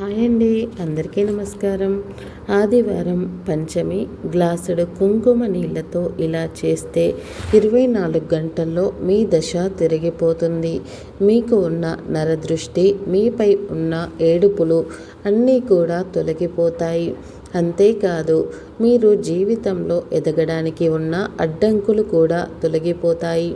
Hi అండి అందరికీ నమస్కారం. ఆదివారం పంచమి గ్లాసుడు కుంకుమ నీళ్ళతో ఇలా చేస్తే ఇరవై నాలుగు గంటల్లో మీ దశ తిరిగిపోతుంది. మీకు ఉన్న నరదృష్టి మీపై ఉన్న ఏడుపులు అన్నీ కూడా తొలగిపోతాయి. అంతేకాదు మీరు జీవితంలో ఎదగడానికి ఉన్న అడ్డంకులు కూడా తొలగిపోతాయి.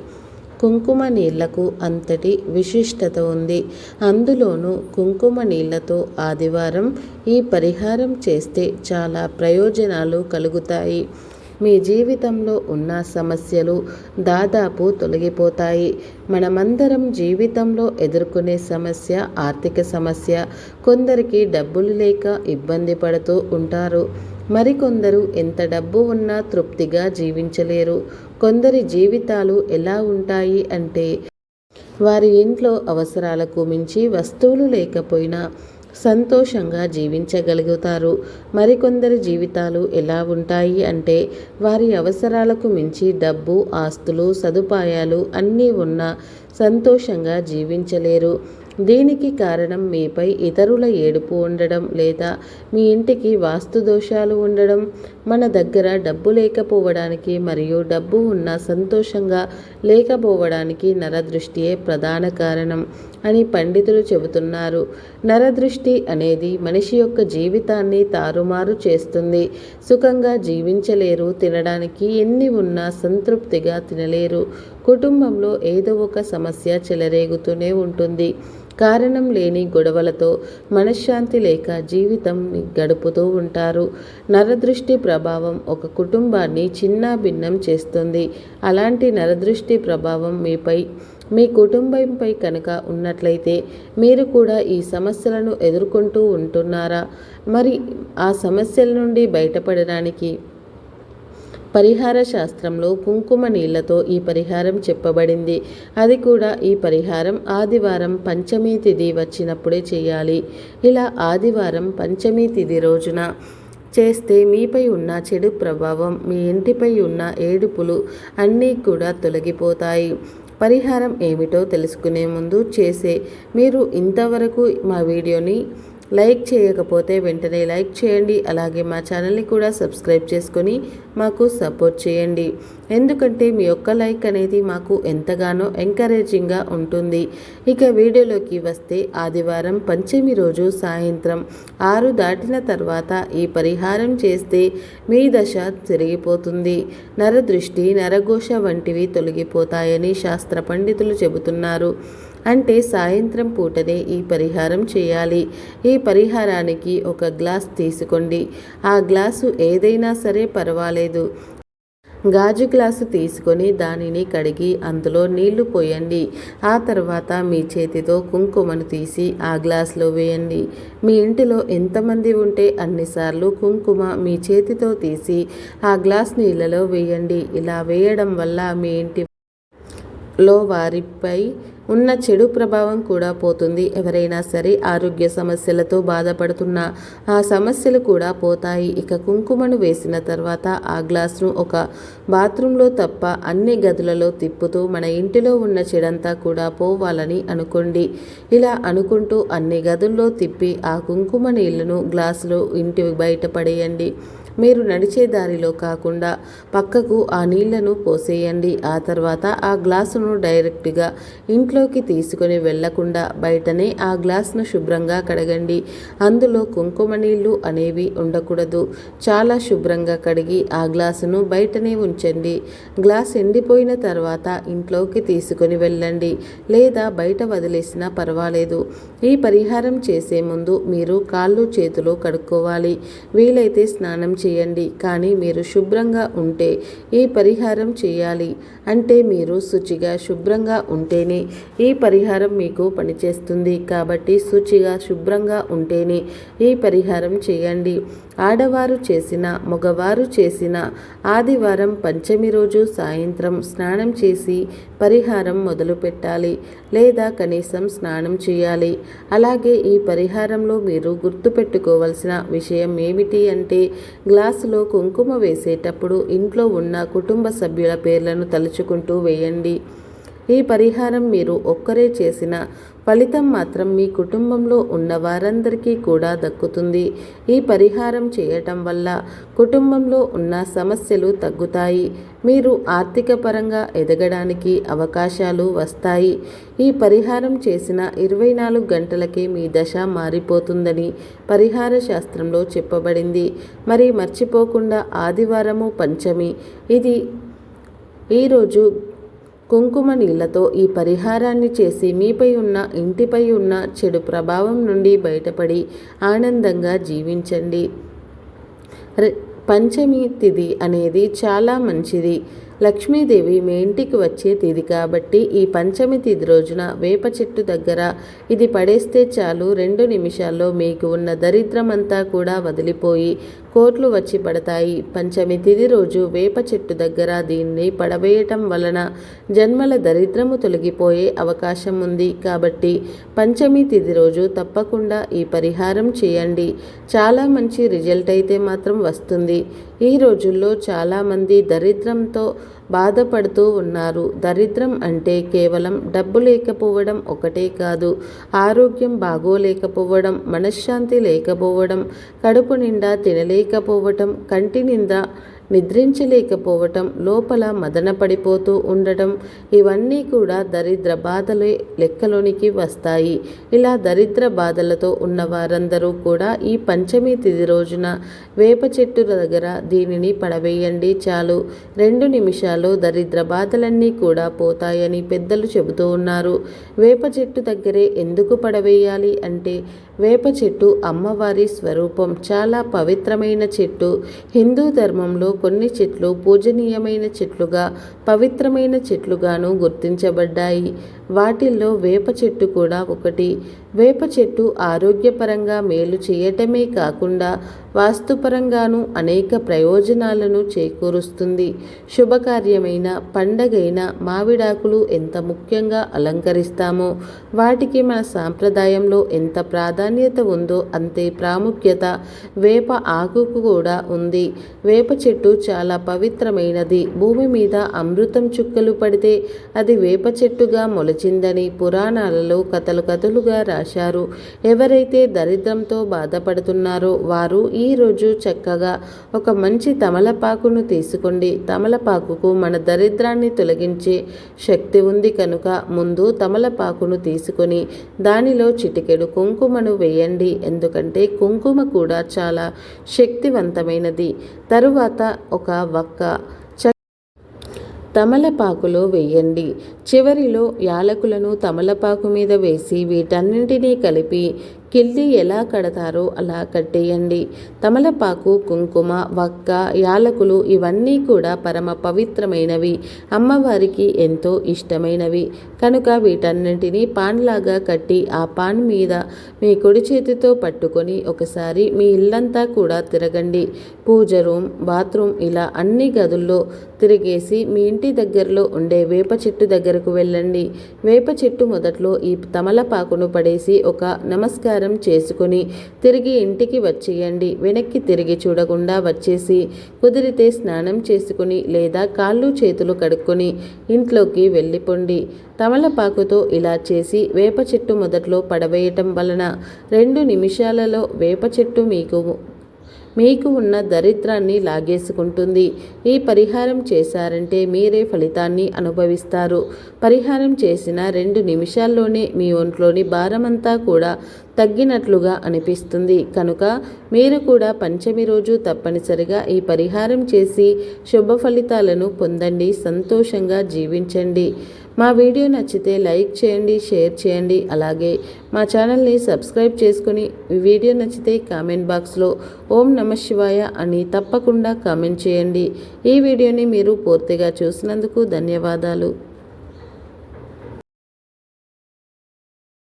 కుంకుమ నీళ్ళకు అంతటి విశిష్టత ఉంది. అందులోనూ కుంకుమ నీళ్ళతో ఆదివారం ఈ పరిహారం చేస్తే చాలా ప్రయోజనాలు కలుగుతాయి. మీ జీవితంలో ఉన్న సమస్యలు దాదాపు తొలగిపోతాయి. మనమందరం జీవితంలో ఎదుర్కొనే సమస్య ఆర్థిక సమస్య కొందరికి డబ్బులు లేక ఇబ్బంది పడుతూ ఉంటారు. మరికొందరు ఎంత డబ్బు ఉన్నా తృప్తిగా జీవించలేరు. కొందరి జీవితాలు ఎలా ఉంటాయి అంటే వారి ఇంట్లో అవసరాలకు మించి వస్తువులు లేకపోయినా సంతోషంగా జీవించగలుగుతారు. మరికొందరి జీవితాలు ఎలా ఉంటాయి అంటే వారి అవసరాలకు మించి డబ్బు ఆస్తులు సదుపాయాలు అన్నీ ఉన్నా సంతోషంగా జీవించలేరు. దీనికి కారణం మీపై ఇతరుల ఏడుపు ఉండడం లేదా మీ ఇంటికి వాస్తు దోషాలు ఉండడం మన దగ్గర డబ్బు లేకపోవడానికి మరియు డబ్బు ఉన్న సంతోషంగా లేకపోవడానికి నరదృష్టియే ప్రధాన కారణం అని పండితులు చెబుతున్నారు. నరదృష్టి అనేది మనిషి యొక్క జీవితాన్ని తారుమారు చేస్తుంది. సుఖంగా జీవించలేరు తినడానికి ఎన్ని ఉన్నా సంతృప్తిగా తినలేరు. కుటుంబంలో ఏదో ఒక సమస్య చెలరేగుతూనే ఉంటుంది. కారణం లేని గొడవలతో మనశ్శాంతి లేక జీవితం గడుపుతూ ఉంటారు. నరదృష్టి ప్రభావం ఒక కుటుంబాన్ని చిన్న భిన్నం చేస్తుంది. అలాంటి నరదృష్టి ప్రభావం మీపై మీ కుటుంబంపై కనుక ఉన్నట్లయితే మీరు కూడా ఈ సమస్యలను ఎదుర్కొంటూ ఉంటున్నారా? మరి ఆ సమస్యల నుండి బయటపడడానికి పరిహార శాస్త్రంలో కుంకుమ నీళ్ళతో ఈ పరిహారం చెప్పబడింది. అది కూడా ఈ పరిహారం ఆదివారం పంచమి తిథి వచ్చినప్పుడే చేయాలి. ఇలా ఆదివారం పంచమి తిథి రోజున చేస్తే మీపై ఉన్న చెడు ప్రభావం మీ ఇంటిపై ఉన్న ఏడుపులు అన్నీ కూడా తొలగిపోతాయి. పరిహారం ఏమిటో తెలుసుకునే ముందు చేసే. మీరు ఇంతవరకు మా వీడియోని లైక్ చేయకపోతే వెంటనే లైక్ చేయండి. అలాగే మా ఛానల్ని కూడా సబ్స్క్రైబ్ చేసుకొని మాకు సపోర్ట్ చేయండి. ఎందుకంటే మీ యొక్క లైక్ అనేది మాకు ఎంతగానో ఎంకరేజింగ్గా ఉంటుంది. ఇక వీడియోలోకి వస్తే ఆదివారం పంచమి రోజు సాయంత్రం ఆరు దాటిన తర్వాత ఈ పరిహారం చేస్తే మీ దశ తిరిగిపోతుంది. నరదృష్టి నరఘోష వంటివి తొలగిపోతాయని శాస్త్ర పండితులు చెబుతున్నారు. అంటే సాయంత్రం పూటనే ఈ పరిహారం చేయాలి. ఈ పరిహారానికి ఒక గ్లాస్ తీసుకోండి. ఆ గ్లాసు ఏదైనా సరే పర్వాలేదు. గాజు గ్లాసు తీసుకొని దానిని కడిగి అందులో నీళ్ళు పోయండి. ఆ తర్వాత మీ చేతితో కుంకుమను తీసి ఆ గ్లాసులో వేయండి. మీ ఇంటిలో ఎంతమంది ఉంటే అన్నిసార్లు కుంకుమ మీ చేతితో తీసి ఆ గ్లాస్ నీళ్ళలో వేయండి. ఇలా వేయడం వల్ల మీ ఇంటిలో వారిపై ఉన్న చెడు ప్రభావం కూడా పోతుంది. ఎవరైనా సరే ఆరోగ్య సమస్యలతో బాధపడుతున్న ఆ సమస్యలు కూడా పోతాయి. ఇక కుంకుమను వేసిన తర్వాత ఆ గ్లాస్ను ఒక బాత్రూంలో తప్ప అన్ని గదులలో తిప్పుతూ మన ఇంటిలో ఉన్న చెడంతా కూడా పోవాలని అనుకోండి. ఇలా అనుకుంటూ అన్ని గదుల్లో తిప్పి ఆ కుంకుమ నీళ్ళను గ్లాసులో ఇంటి బయట పడేయండి. మీరు నడిచే దారిలో కాకుండా పక్కకు ఆ నీళ్ళను పోసేయండి. ఆ తర్వాత ఆ గ్లాసును డైరెక్ట్గా ఇంట్లోకి తీసుకొని వెళ్ళకుండా బయటనే ఆ గ్లాసును శుభ్రంగా కడగండి. అందులో కుంకుమ నీళ్ళు అనేవి ఉండకూడదు. చాలా శుభ్రంగా కడిగి ఆ గ్లాసును బయటనే ఉంచండి. గ్లాస్ ఎండిపోయిన తర్వాత ఇంట్లోకి తీసుకొని వెళ్ళండి. లేదా బయట వదిలేసినా పర్వాలేదు. ఈ పరిహారం చేసే ముందు మీరు కాళ్ళు చేతులు కడుక్కోవాలి. వీలైతే స్నానం చేయండి కానీ మీరు శుభ్రంగా ఉంటే ఈ పరిహారం చేయాలి? అంటే మీరు శుచిగా శుభ్రంగా ఉంటేనే ఈ పరిహారం మీకు పనిచేస్తుంది. కాబట్టి శుచిగా శుభ్రంగా ఉంటేనే ఈ పరిహారం చేయండి. ఆడవారు చేసిన మగవారు చేసిన ఆదివారం పంచమి రోజు సాయంత్రం స్నానం చేసి పరిహారం మొదలు పెట్టాలి. లేదా కనీసం స్నానం చేయాలి. అలాగే ఈ పరిహారంలో మీరు గుర్తుపెట్టుకోవలసిన విషయం ఏమిటి అంటే గ్లాసులో కుంకుమ వేసేటప్పుడు ఇంట్లో ఉన్న కుటుంబ సభ్యుల పేర్లను తలుచుకుంటూ వేయండి. ఈ పరిహారం మీరు ఒక్కరే చేసిన ఫలితం మాత్రం మీ కుటుంబంలో ఉన్న వారందరికీ కూడా దక్కుతుంది. ఈ పరిహారం చేయటం వల్ల కుటుంబంలో ఉన్న సమస్యలు తగ్గుతాయి. మీరు ఆర్థిక పరంగా ఎదగడానికి అవకాశాలు వస్తాయి. ఈ పరిహారం చేసిన ఇరవై నాలుగు గంటలకే మీ దశ మారిపోతుందని పరిహార శాస్త్రంలో చెప్పబడింది. మరి మర్చిపోకుండా ఆదివారము పంచమి. ఇది ఈరోజు కుంకుమ నీళ్ళతో ఈ పరిహారాన్ని చేసి మీపై ఉన్న ఇంటిపై ఉన్న చెడు ప్రభావం నుండి బయటపడి ఆనందంగా జీవించండి. పంచమి తిథి అనేది చాలా మంచిది. లక్ష్మీదేవి మీ ఇంటికి వచ్చే తిథి కాబట్టి ఈ పంచమి తిథి రోజున వేప చెట్టు దగ్గర ఇది పడేస్తే చాలు రెండు నిమిషాల్లో మీకు ఉన్న దరిద్రమంతా కూడా వదిలిపోయి కోట్లు వచ్చి పడతాయి. పంచమి తిథి రోజు వేప చెట్టు దగ్గర దీన్ని పడవేయటం వలన జన్మల దరిద్రము తొలగిపోయే అవకాశం ఉంది. కాబట్టి పంచమి తిథి రోజు తప్పకుండా ఈ పరిహారం చేయండి. చాలా మంచి రిజల్ట్ అయితే మాత్రం వస్తుంది. ఈ రోజుల్లో చాలామంది దరిద్రంతో బాధపడుతూ ఉన్నారు. దరిద్రం అంటే కేవలం డబ్బు లేకపోవడం ఒకటే కాదు. ఆరోగ్యం బాగోలేకపోవడం మనశ్శాంతి లేకపోవడం కడుపు నిండా తినలేకపోవటం కంటి నిండా నిద్రించలేకపోవటం లోపల మదన పడిపోతూ ఉండటం ఇవన్నీ కూడా దరిద్ర బాధలే లెక్కలోనికి వస్తాయి. ఇలా దరిద్ర బాధలతో ఉన్న వారందరూ కూడా ఈ పంచమి తిది రోజున వేప చెట్టు దగ్గర దీనిని పడవేయండి చాలు. రెండు నిమిషాలు దరిద్ర బాధలన్నీ కూడా పోతాయని పెద్దలు చెబుతూ ఉన్నారు. వేప చెట్టు దగ్గరే ఎందుకు పడవేయాలి అంటే వేప చెట్టు అమ్మవారి స్వరూపం. చాలా పవిత్రమైన చెట్టు. హిందూ ధర్మంలో కొన్ని చెట్లు పూజనీయమైన చెట్లుగా పవిత్రమైన చెట్లుగాను గుర్తించబడ్డాయి. వాటిల్లో వేప చెట్టు కూడా ఒకటి. వేప చెట్టు ఆరోగ్యపరంగా మేలు చేయటమే కాకుండా వాస్తుపరంగాను అనేక ప్రయోజనాలను చేకూరుస్తుంది. శుభకార్యమైన పండగైన మావిడాకులు ఎంత ముఖ్యంగా అలంకరిస్తామో వాటికి మన సాంప్రదాయంలో ఎంత ప్రాధాన్యత ఉందో అంతే ప్రాముఖ్యత వేప ఆకుకు కూడా ఉంది. వేప చెట్టు చాలా పవిత్రమైనది. భూమి మీద అమృతం చుక్కలు పడితే అది వేప చెట్టుగా మొల వచ్చిందని పురాణాలలో కథలు కథలుగా రాశారు. ఎవరైతే దరిద్రంతో బాధపడుతున్నారో వారు ఈరోజు చక్కగా ఒక మంచి తమలపాకును తీసుకోండి. తమలపాకుకు మన దరిద్రాన్ని తొలగించే శక్తి ఉంది కనుక ముందు తమలపాకును తీసుకొని దానిలో చిటికెడు కుంకుమను వేయండి. ఎందుకంటే కుంకుమ కూడా చాలా శక్తివంతమైనది. తరువాత ఒక వక్క తమలపాకులో వేయండి. చివరిలో యాలకులను తమలపాకు మీద వేసి వీటన్నింటినీ కలిపి కిల్లి ఎలా కడతారో అలా కట్టేయండి. తమలపాకు కుంకుమ వక్క యాలకులు ఇవన్నీ కూడా పరమ పవిత్రమైనవి. అమ్మవారికి ఎంతో ఇష్టమైనవి. కనుక వీటన్నింటినీ పాన్లాగా కట్టి ఆ పాన్ మీద మీ కుడి చేతితో పట్టుకొని ఒకసారి మీ ఇల్లంతా కూడా తిరగండి. పూజ రూమ్ బాత్రూమ్ ఇలా అన్ని గదుల్లో తిరిగేసి మీ ఇంటి దగ్గరలో ఉండే వేప చెట్టు దగ్గర దగ్గరకు వెళ్ళండి. వేప చెట్టు మొదట్లో ఈ తమలపాకును పడేసి ఒక నమస్కారం చేసుకుని తిరిగి ఇంటికి వచ్చేయండి. వెనక్కి తిరిగి చూడకుండా వచ్చేసి కుదిరితే స్నానం చేసుకుని లేదా కాళ్ళు చేతులు కడుక్కొని ఇంట్లోకి వెళ్ళిపోండి. తమలపాకుతో ఇలా చేసి వేప చెట్టు మొదట్లో పడవేయటం వలన రెండు నిమిషాలలో వేప చెట్టు మీకు మీకు ఉన్న దరిద్రాన్ని లాగేసుకుంటుంది. ఈ పరిహారం చేశారంటే మీరే ఫలితాన్ని అనుభవిస్తారు. పరిహారం చేసిన రెండు నిమిషాల్లోనే మీ ఒంట్లోని భారమంతా కూడా తగ్గినట్లుగా అనిపిస్తుంది. కనుక మీరు కూడా పంచమి రోజు తప్పనిసరిగా ఈ పరిహారం చేసి శుభ ఫలితాలను పొందండి. సంతోషంగా జీవించండి. మా వీడియో నచ్చితే లైక్ చేయండి షేర్ చేయండి. అలాగే మా ఛానల్ని సబ్స్క్రైబ్ చేసుకుని వీడియో నచ్చితే కామెంట్ బాక్స్లో ఓం నమ శివాయ అని తప్పకుండా కామెంట్ చేయండి. ఈ వీడియోని మీరు పూర్తిగా చూసినందుకు ధన్యవాదాలు.